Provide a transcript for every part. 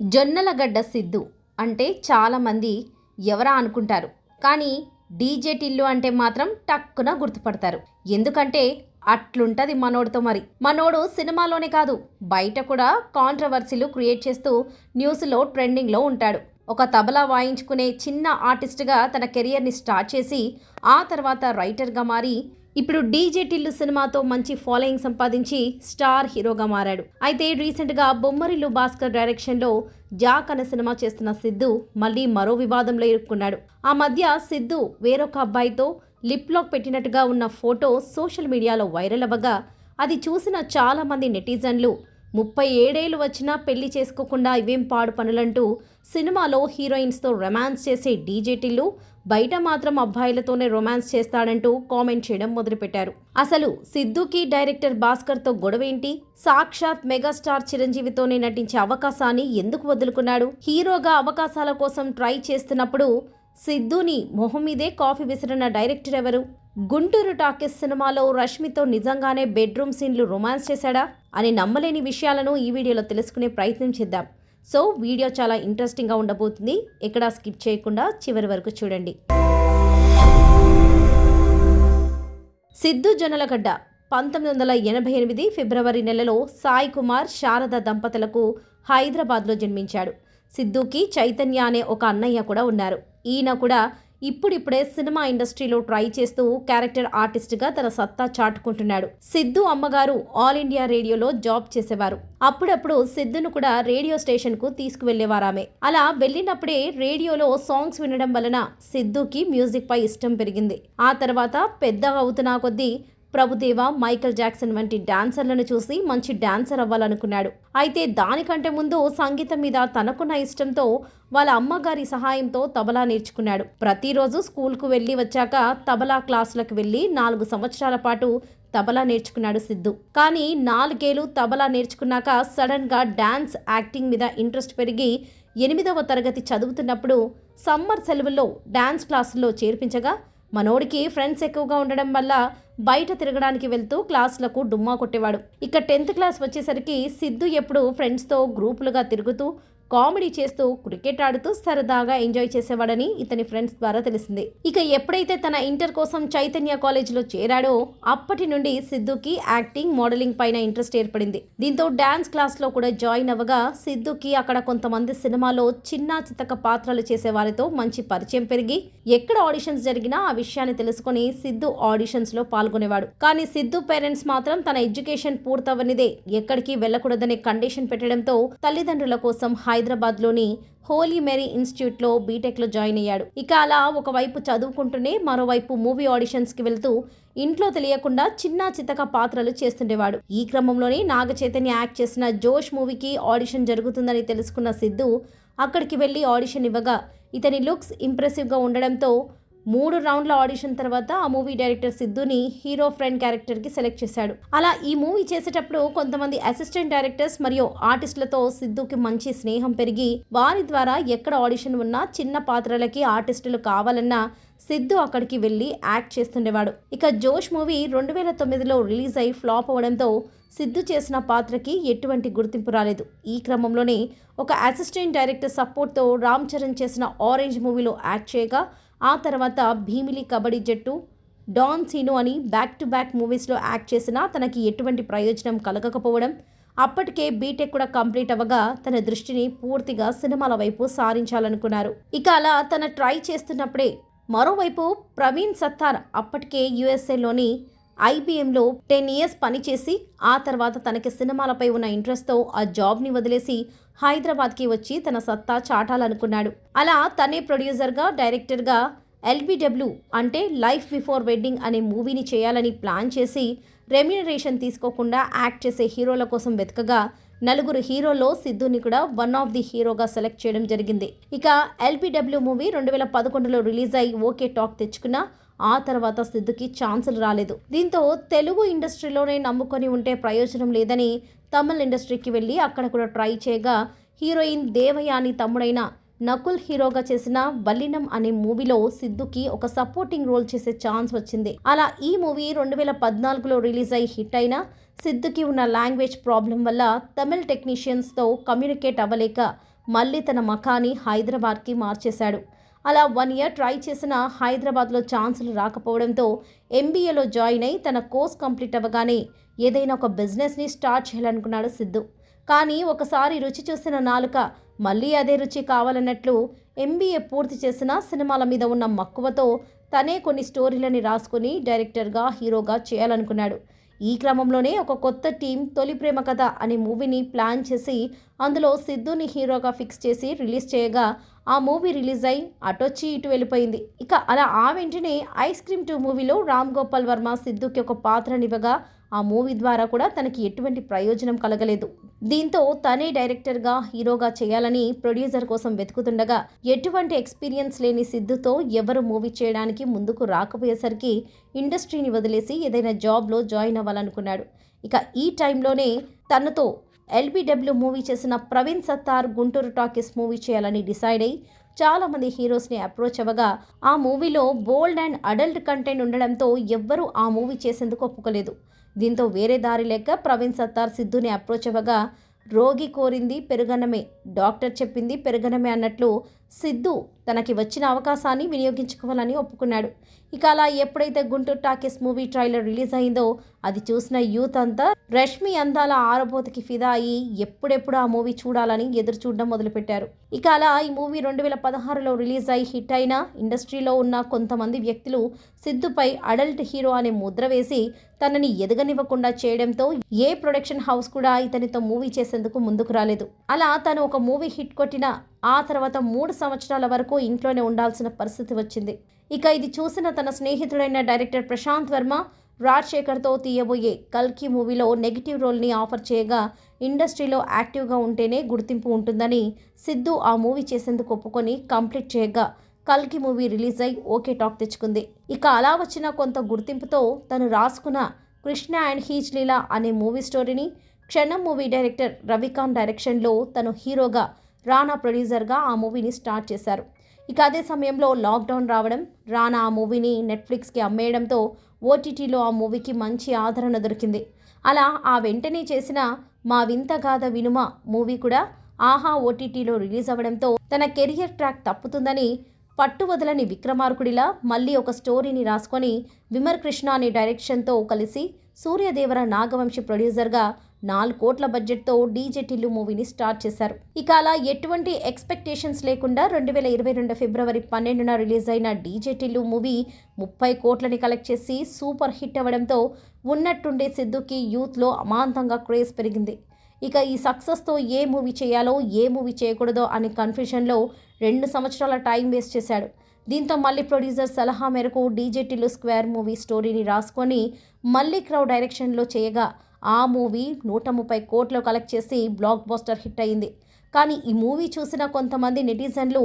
జొన్నలగడ్డ సిద్ధు అంటే చాలామంది ఎవరా అనుకుంటారు. కానీ డీజే టిల్లు అంటే మాత్రం టక్కున గుర్తుపడతారు. ఎందుకంటే అట్లుంటది మనోడితో మరి. మనోడు సినిమాలోనే కాదు బయట కూడా కాంట్రవర్సీలు క్రియేట్ చేస్తూ న్యూస్లో ట్రెండింగ్లో ఉంటాడు. ఒక తబలా వాయించుకునే చిన్న ఆర్టిస్ట్గా తన కెరియర్ని స్టార్ట్ చేసి ఆ తర్వాత రైటర్గా మారి ఇప్పుడు డీజే టిల్లు సినిమాతో మంచి ఫాలోయింగ్ సంపాదించి స్టార్ హీరోగా మారాడు. అయితే రీసెంట్గా బొమ్మరిల్లు భాస్కర్ డైరెక్షన్లో జాక్ అనే సినిమా చేస్తున్న సిద్ధు మళ్ళీ మరో వివాదంలో ఇరుక్కున్నాడు. ఆ మధ్య సిద్ధు వేరొక అబ్బాయితో లిప్ లాక్ పెట్టినట్టుగా ఉన్న ఫోటో సోషల్ మీడియాలో వైరల్ అవ్వగా అది చూసిన చాలామంది నెటిజన్లు ముప్పై ఏడేళ్ళు వచ్చినా పెళ్ళి చేసుకోకుండా ఇవేం పాడు పనులంటూ సినిమాలో హీరోయిన్స్తో రొమాన్స్ చేసే డీజేటీలు బయట మాత్రం అబ్బాయిలతోనే రొమాన్స్ చేస్తాడంటూ కామెంట్ చేయడం మొదలుపెట్టారు. అసలు సిద్ధుకి డైరెక్టర్ భాస్కర్తో గొడవేంటి? సాక్షాత్ మెగాస్టార్ చిరంజీవితోనే నటించే అవకాశాన్ని ఎందుకు వదులుకున్నాడు? హీరోగా అవకాశాల కోసం ట్రై చేస్తున్నప్పుడు సిద్ధుని మొహం మీదే కాఫీ విసిరిన డైరెక్టర్ ఎవరు? గుంటూరు టాకీస్ సినిమాలో రష్మితో నిజంగానే బెడ్రూమ్ సీన్లు రొమాన్స్ చేశాడా? అని నమ్మలేని విషయాలను ఈ వీడియోలో తెలుసుకునే ప్రయత్నం చేద్దాం. సో వీడియో చాలా ఇంట్రెస్టింగ్గా ఉండబోతుంది. ఎక్కడా స్కిప్ చేయకుండా చివరి వరకు చూడండి. సిద్ధు జొన్నలగడ్డ పంతొమ్మిది వందల ఎనభై ఎనిమిది ఫిబ్రవరి నెలలో సాయి కుమార్ శారద దంపతులకు హైదరాబాద్లో జన్మించాడు. సిద్ధుకి చైతన్య అనే ఒక అన్నయ్య కూడా ఉన్నారు. ఈయన కూడా ఇప్పుడిప్పుడే సినిమా ఇండస్ట్రీలో ట్రై చేస్తూ క్యారెక్టర్ ఆర్టిస్ట్గా తన సత్తా చాటుకుంటున్నాడు. సిద్ధు అమ్మగారు ఆల్ ఇండియా రేడియోలో జాబ్ చేసేవారు. అప్పుడప్పుడు సిద్ధును కూడా రేడియో స్టేషన్కు తీసుకువెళ్ళేవారామె అలా వెళ్ళినప్పుడే రేడియోలో సాంగ్స్ వినడం వలన సిద్ధుకి మ్యూజిక్ పై ఇష్టం పెరిగింది. ఆ తర్వాత పెద్దగా అవుతున్నా కొద్దీ ప్రభుదేవ మైకల్ జాక్సన్ వంటి డాన్సర్లను చూసి మంచి డాన్సర్ అవ్వాలనుకున్నాడు. అయితే దానికంటే ముందు సంగీతం మీద తనకున్న ఇష్టంతో వాళ్ళ అమ్మగారి సహాయంతో తబలా నేర్చుకున్నాడు. ప్రతిరోజు స్కూల్కు వెళ్ళి వచ్చాక తబలా క్లాసులకు వెళ్ళి నాలుగు సంవత్సరాల పాటు తబలా నేర్చుకున్నాడు సిద్ధు. కానీ నాలుగేళ్ళు తబలా నేర్చుకున్నాక సడన్గా డాన్స్ యాక్టింగ్ మీద ఇంట్రెస్ట్ పెరిగి ఎనిమిదవ తరగతి చదువుతున్నప్పుడు సమ్మర్ సెలవుల్లో డాన్స్ క్లాసుల్లో చేర్పించగా మనోడికి ఫ్రెండ్స్ ఎక్కువగా ఉండడం వల్ల బయట తిరగడానికి వెళ్తూ క్లాసులకు డుమ్మా కొట్టేవాడు. ఇక టెన్త్ క్లాస్ వచ్చేసరికి సిద్ధు ఎప్పుడు ఫ్రెండ్స్తో గ్రూపులుగా తిరుగుతూ కామెడీ చేస్తూ క్రికెట్ ఆడుతూ సరదాగా ఎంజాయ్ చేసేవాడని ఇతని ఫ్రెండ్స్ ద్వారా తెలిసింది. ఇక ఎప్పుడైతే తన ఇంటర్ కోసం చైతన్య కాలేజీలో చేరాడో అప్పటి నుండి సిద్ధుకి యాక్టింగ్ మోడలింగ్ పైన ఇంట్రెస్ట్ ఏర్పడింది. దీంతో డాన్స్ క్లాస్లో కూడా జాయిన్ అవ్వగా సిద్ధుకి అక్కడ కొంతమంది సినిమాలో చిన్న చితక పాత్రలు చేసే వారితో మంచి పరిచయం పెరిగి ఎక్కడ ఆడిషన్స్ జరిగినా ఆ విషయాన్ని తెలుసుకొని సిద్ధు ఆడిషన్స్లో పాల్గొనేవాడు. కానీ సిద్ధు పేరెంట్స్ మాత్రం తన ఎడ్యుకేషన్ పూర్తవనిదే ఎక్కడికి వెళ్ళకూడదనే కండిషన్ పెట్టడంతో తల్లిదండ్రుల కోసం హైదరాబాద్లోని హోలీ మేరీ ఇన్స్టిట్యూట్లో బీటెక్లో జాయిన్ అయ్యాడు. ఇక అలా ఒకవైపు చదువుకుంటూనే మరోవైపు మూవీ ఆడిషన్స్కి వెళ్తూ ఇంట్లో తెలియకుండా చిన్న చితక పాత్రలు చేస్తుండేవాడు. ఈ క్రమంలోనే నాగ చైతన్య యాక్ట్ చేసిన జోష్ మూవీకి ఆడిషన్ జరుగుతుందని తెలుసుకున్న సిద్ధు అక్కడికి వెళ్ళి ఆడిషన్ ఇవ్వగా ఇతని లుక్స్ ఇంప్రెసివ్గా ఉండడంతో మూడు రౌండ్ల ఆడిషన్ తర్వాత ఆ మూవీ డైరెక్టర్ సిద్ధుని హీరో ఫ్రెండ్ క్యారెక్టర్కి సెలెక్ట్ చేశాడు. అలా ఈ మూవీ చేసేటప్పుడు కొంతమంది అసిస్టెంట్ డైరెక్టర్స్ మరియు ఆర్టిస్టులతో సిద్ధుకి మంచి స్నేహం పెరిగి వారి ద్వారా ఎక్కడ ఆడిషన్ ఉన్నా చిన్న పాత్రలకి ఆర్టిస్టులు కావాలన్నా సిద్ధు అక్కడికి వెళ్ళి యాక్ట్ చేస్తుండేవాడు. ఇక జోష్ మూవీ రెండు వేల తొమ్మిదిలో రిలీజ్ అయి ఫ్లాప్ అవడంతో సిద్ధు చేసిన పాత్రకి ఎటువంటి గుర్తింపు రాలేదు. ఈ క్రమంలోనే ఒక అసిస్టెంట్ డైరెక్టర్ సపోర్ట్తో రామ్ చరణ్ చేసిన ఆరెంజ్ మూవీలో యాక్ట్ చేయగా ఆ తర్వాత భీమిలి కబడ్డీ జట్టు డాన్ సీను అని బ్యాక్ టు బ్యాక్ మూవీస్లో యాక్ట్ చేసినా తనకి ఎటువంటి ప్రయోజనం కలగకపోవడం. అప్పటికే బీటెక్ కూడా కంప్లీట్ అవ్వగా తన దృష్టిని పూర్తిగా సినిమాల వైపు సారించాలనుకున్నారు. ఇక అలా తన ట్రై చేస్తున్నప్పుడే మరోవైపు ప్రవీణ్ సత్తార్ అప్పటికే యుఎస్ఏలోని ఐబీఎంలో టెన్ ఇయర్స్ పనిచేసి ఆ తర్వాత తనకి సినిమాలపై ఉన్న ఇంట్రెస్ట్తో ఆ జాబ్ని వదిలేసి హైదరాబాద్కి వచ్చి తన సత్తా చాటాలనుకున్నాడు. అలా తనే ప్రొడ్యూసర్గా డైరెక్టర్గా ఎల్బిడబ్ల్యూ అంటే లైఫ్ బిఫోర్ వెడ్డింగ్ అనే మూవీని చేయాలని ప్లాన్ చేసి రెమ్యునరేషన్ తీసుకోకుండా యాక్ట్ చేసే హీరోల కోసం వెతకగా నలుగురు హీరోలో సిద్ధుని కూడా వన్ ఆఫ్ ది హీరోగా సెలెక్ట్ చేయడం జరిగింది. ఇక ఎల్బిడబ్ల్యూ మూవీ రెండు వేల పదకొండులో రిలీజ్ అయి ఓకే టాక్ తెచ్చుకున్న ఆ తర్వాత సిద్ధుకి ఛాన్సులు రాలేదు. దీంతో తెలుగు ఇండస్ట్రీలోనే నమ్ముకొని ఉంటే ప్రయోజనం లేదని తమిళ్ ఇండస్ట్రీకి వెళ్ళి అక్కడ కూడా ట్రై చేయగా హీరోయిన్ దేవయాని తమ్ముడైన నకుల్ హీరోగా చేసిన వల్లినం అనే మూవీలో సిద్ధుకి ఒక సపోర్టింగ్ రోల్ చేసే ఛాన్స్ వచ్చింది. అలా ఈ మూవీ రెండు వేల పద్నాలుగులో రిలీజ్ అయి హిట్ అయినా సిద్ధుకి ఉన్న లాంగ్వేజ్ ప్రాబ్లం వల్ల తమిళ్ టెక్నీషియన్స్తో కమ్యూనికేట్ అవ్వలేక మళ్ళీ తన మఖాని హైదరాబాద్కి మార్చేశాడు. అలా వన్ ఇయర్ ట్రై చేసిన హైదరాబాద్లో ఛాన్సులు రాకపోవడంతో ఎంబీఏలో జాయిన్ అయి తన కోర్స్ కంప్లీట్ అవ్వగానే ఏదైనా ఒక బిజినెస్ని స్టార్ట్ చేయాలనుకున్నాడు సిద్ధు. కానీ ఒకసారి రుచి చూసిన నాలుక మళ్ళీ అదే రుచి కావాలన్నట్లు ఎంబీఏ పూర్తి చేసిన సినిమాల మీద ఉన్న మక్కువతో తనే కొన్ని స్టోరీలని రాసుకుని డైరెక్టర్గా హీరోగా చేయాలనుకున్నాడు. ఈ క్రమంలోనే ఒక కొత్త టీం తొలి ప్రేమ కథ అనే మూవీని ప్లాన్ చేసి అందులో సిద్ధుని హీరోగా ఫిక్స్ చేసి రిలీజ్ చేయగా ఆ మూవీ రిలీజ్ అయి అటొచ్చి ఇటు వెళ్ళిపోయింది. ఇక అలా ఆ వెంటనే ఐస్ క్రీమ్ టూ మూవీలో రామ్ గోపాల్ వర్మ సిద్ధుకి ఒక పాత్రనివ్వగా ఆ మూవీ ద్వారా కూడా తనకి ఎటువంటి ప్రయోజనం కలగలేదు. దీంతో తనే డైరెక్టర్గా హీరోగా చేయాలని ప్రొడ్యూసర్ కోసం వెతుకుతుండగా ఎటువంటి ఎక్స్పీరియన్స్ లేని సిద్ధుతో ఎవరు మూవీ చేయడానికి ముందుకు రాకపోయేసరికి ఇండస్ట్రీని వదిలేసి ఏదైనా జాబ్లో జాయిన్ అవ్వాలనుకున్నాడు. ఇక ఈ టైంలోనే తనతో ఎల్బిడబ్ల్యూ మూవీ చేసిన ప్రవీణ్ సత్తార్ గుంటూరు టాకీస్ మూవీ చేయాలని డిసైడ్ అయ్యి చాలామంది హీరోస్ని అప్రోచ్ అవ్వగా ఆ మూవీలో బోల్డ్ అండ్ అడల్ట్ కంటెంట్ ఉండడంతో ఎవ్వరూ ఆ మూవీ చేసేందుకు ఒప్పుకోలేదు. దీంతో వేరే దారి లేక ప్రవీణ్ సత్తార్ సిద్ధుని అప్రోచ్ అవ్వగా రోగి కోరింది పెరుగన్నమే డాక్టర్ చెప్పింది పెరుగన్నమే అన్నట్లు సిద్ధు తనకి వచ్చిన అవకాశాన్ని వినియోగించుకోవాలని ఒప్పుకున్నాడు. ఇక అలా ఎప్పుడైతే Guntur Talkies movie trailer release అయిందో అది చూసిన యూత్ అంతా రష్మి అందాల ఆరపోతకి ఫిదా అయ్యి ఎప్పుడెప్పుడు ఆ మూవీ చూడాలని ఎదురు చూడడం మొదలుపెట్టారు. ఇక అలా ఈ మూవీ రెండు వేల పదహారులో రిలీజ్ అయి హిట్ అయిన ఇండస్ట్రీలో ఉన్న కొంతమంది వ్యక్తులు సిద్ధుపై అడల్ట్ హీరో అనే ముద్ర వేసి తనని ఎదగనివ్వకుండా చేయడంతో ఏ ప్రొడక్షన్ హౌస్ కూడా ఇతనితో మూవీ చేసేందుకు ముందుకు రాలేదు. అలా తను ఒక మూవీ హిట్ కొట్టిన ఆ తర్వాత మూడు సంవత్సరాల వరకు ఇంట్లోనే ఉండాల్సిన పరిస్థితి వచ్చింది. ఇక ఇది చూసిన తన స్నేహితుడైన డైరెక్టర్ ప్రశాంత్ వర్మ రాజశేఖర్తో తీయబోయే కల్కి మూవీలో నెగిటివ్ రోల్ని ఆఫర్ చేయగా ఇండస్ట్రీలో యాక్టివ్గా ఉంటేనే గుర్తింపు ఉంటుందని సిద్ధు ఆ మూవీ చేసేందుకు ఒప్పుకొని కంప్లీట్ చేయగా కల్కి మూవీ రిలీజ్ అయి ఓకే టాక్ తెచ్చుకుంది. ఇక అలా వచ్చిన కొంత గుర్తింపుతో తను రాసుకున్న కృష్ణ అండ్ హీజ్ లీలా అనే మూవీ స్టోరీని క్షణం మూవీ డైరెక్టర్ రవికాంత్ డైరెక్షన్లో తను హీరోగా రానా ప్రొడ్యూసర్గా ఆ మూవీని స్టార్ట్ చేశారు. ఇక అదే సమయంలో లాక్డౌన్ రావడం రానా ఆ మూవీని నెట్ఫ్లిక్స్కి అమ్మేయడంతో ఓటీటీలో ఆ మూవీకి మంచి ఆదరణ దొరికింది. అలా ఆ వెంటనే చేసిన మా వింత గాథ వినుమ మూవీ కూడా ఆహా ఓటీటీలో రిలీజ్ అవ్వడంతో తన కెరియర్ ట్రాక్ తప్పుతుందని పట్టు వదలని విక్రమార్కుడిలా మళ్ళీ ఒక స్టోరీని రాసుకొని విమర్ కృష్ణ అనే డైరెక్షన్తో కలిసి సూర్యదేవర నాగవంశి ప్రొడ్యూసర్గా నాలుగు కోట్ల బడ్జెట్తో డీజెటిల్లు మూవీని స్టార్ట్ చేశారు. ఇక అలా ఎటువంటి ఎక్స్పెక్టేషన్స్ లేకుండా రెండు వేల ఇరవై రెండు ఫిబ్రవరి పన్నెండున రిలీజ్ అయిన డీజెటిల్లు మూవీ ముప్పై కోట్లని కలెక్ట్ చేసి సూపర్ హిట్ అవ్వడంతో ఉన్నట్టుండే సిద్ధుకి యూత్లో అమాంతంగా క్రేజ్ పెరిగింది. ఇక ఈ సక్సెస్తో ఏ మూవీ చేయాలో ఏ మూవీ చేయకూడదో అనే కన్ఫ్యూషన్లో రెండు సంవత్సరాల టైం వేస్ట్ చేశాడు. దీంతో మళ్ళీ ప్రొడ్యూసర్ సలహా మేరకు డీజే టిల్లు స్క్వేర్ మూవీ స్టోరీని రాసుకొని మళ్ళీ క్రౌడ్ డైరెక్షన్లో చేయగా ఆ మూవీ నూట ముప్పై కోట్లు కలెక్ట్ చేసి బ్లాక్ బస్టర్ హిట్ అయింది. కానీ ఈ మూవీ చూసిన కొంతమంది నెటిజన్లు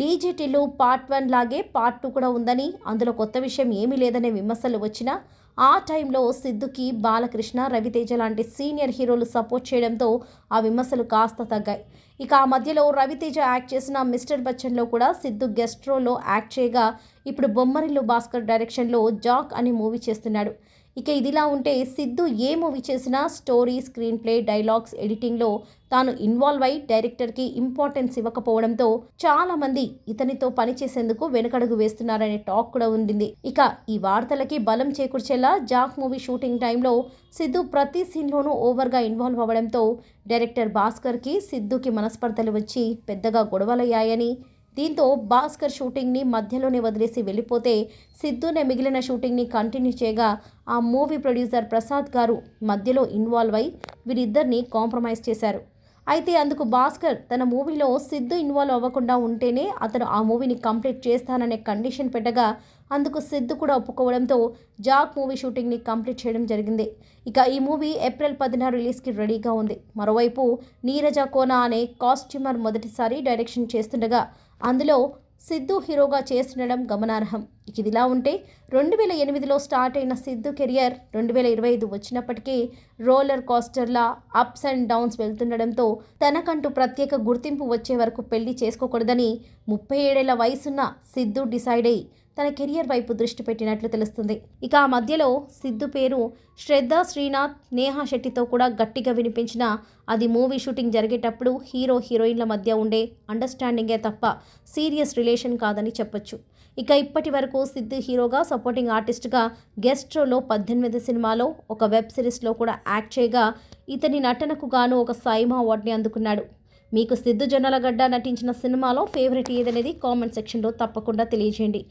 డీజీటీలో పార్ట్ వన్ లాగే పార్ట్ టూ కూడా ఉందని అందులో కొత్త విషయం ఏమీ లేదనే విమర్శలు వచ్చినా ఆ టైంలో సిద్ధుకి బాలకృష్ణ రవితేజ లాంటి సీనియర్ హీరోలు సపోర్ట్ చేయడంతో ఆ విమర్శలు కాస్త తగ్గాయి. ఇక ఆ మధ్యలో రవితేజ యాక్ట్ చేసిన మిస్టర్ బచ్చన్లో కూడా సిద్ధు గెస్ట్ రోల్లో యాక్ట్ చేయగా ఇప్పుడు బొమ్మరిల్లు భాస్కర్ డైరెక్షన్లో జాక్ అనే మూవీ చేస్తున్నాడు. ఇక ఇదిలా ఉంటే సిద్ధు ఏ మూవీ చేసినా స్టోరీ స్క్రీన్ ప్లే డైలాగ్స్ ఎడిటింగ్లో తాను ఇన్వాల్వ్ అయి డైరెక్టర్కి ఇంపార్టెన్స్ ఇవ్వకపోవడంతో చాలామంది ఇతనితో పనిచేసేందుకు వెనుకడుగు వేస్తున్నారనే టాక్ కూడా ఉండింది. ఇక ఈ వార్తలకి బలం చేకూర్చేలా జాక్ మూవీ షూటింగ్ టైంలో సిద్ధు ప్రతి సీన్లోనూ ఓవర్గా ఇన్వాల్వ్ అవ్వడంతో డైరెక్టర్ భాస్కర్కి సిద్ధుకి మనస్పర్ధలు వచ్చి పెద్దగా గొడవలయ్యాయని దీంతో భాస్కర్ షూటింగ్ని మధ్యలోనే వదిలేసి వెళ్ళిపోతే సిద్ధునే మిగిలిన షూటింగ్ని కంటిన్యూ చేయగా ఆ మూవీ ప్రొడ్యూసర్ ప్రసాద్ గారు మధ్యలో ఇన్వాల్వ్ అయి వీరిద్దరిని కాంప్రమైజ్ చేశారు. అయితే అందుకు భాస్కర్ తన మూవీలో సిద్ధు ఇన్వాల్వ్ అవ్వకుండా ఉంటేనే అతను ఆ మూవీని కంప్లీట్ చేస్తాననే కండిషన్ పెట్టగా అందుకు సిద్ధు కూడా ఒప్పుకోవడంతో జాక్ మూవీ షూటింగ్ని కంప్లీట్ చేయడం జరిగింది. ఇక ఈ మూవీ ఏప్రిల్ పదిహేను రిలీజ్కి రెడీగా ఉంది. మరోవైపు నీరజ కోనా అనే కాస్ట్యూమర్ మొదటిసారి డైరెక్షన్ చేస్తుండగా అందులో సిద్ధు హీరోగా చేస్తుండడం గమనార్హం. ఇక ఇదిలా ఉంటే రెండు వేల ఎనిమిదిలో స్టార్ట్ అయిన సిద్ధు కెరియర్ రెండు వేల ఇరవై ఐదు వచ్చినప్పటికీ రోలర్ కాస్టర్లా అప్స్ అండ్ డౌన్స్ వెళ్తుండడంతో తనకంటూ ప్రత్యేక గుర్తింపు వచ్చే వరకు పెళ్ళి చేసుకోకూడదని ముప్పై ఏడేళ్ళ వయసున్న సిద్ధు డిసైడ్ అయ్యి తన కెరియర్ వైపు దృష్టి పెట్టినట్లు తెలుస్తుంది. ఇక ఆ మధ్యలో సిద్ధు పేరు శ్రద్ధ శ్రీనాథ్ నేహా శెట్టితో కూడా గట్టిగా వినిపించిన అది మూవీ షూటింగ్ జరిగేటప్పుడు హీరో హీరోయిన్ల మధ్య ఉండే అండర్స్టాండింగే తప్ప సీరియస్ రిలేషన్ కాదని చెప్పొచ్చు. ఇక ఇప్పటి వరకు సిద్ధు హీరోగా సపోర్టింగ్ ఆర్టిస్ట్గా గెస్ట్ రోలో పద్దెనిమిది సినిమాలో ఒక వెబ్ సిరీస్లో కూడా యాక్ట్ చేయగా ఇతని నటనకు గాను ఒక సైమా అవార్డుని అందుకున్నాడు. మీకు సిద్ధు జొన్నలగడ్డ నటించిన సినిమాలో ఫేవరెట్ ఏదనేది కామెంట్ సెక్షన్లో తప్పకుండా తెలియజేయండి.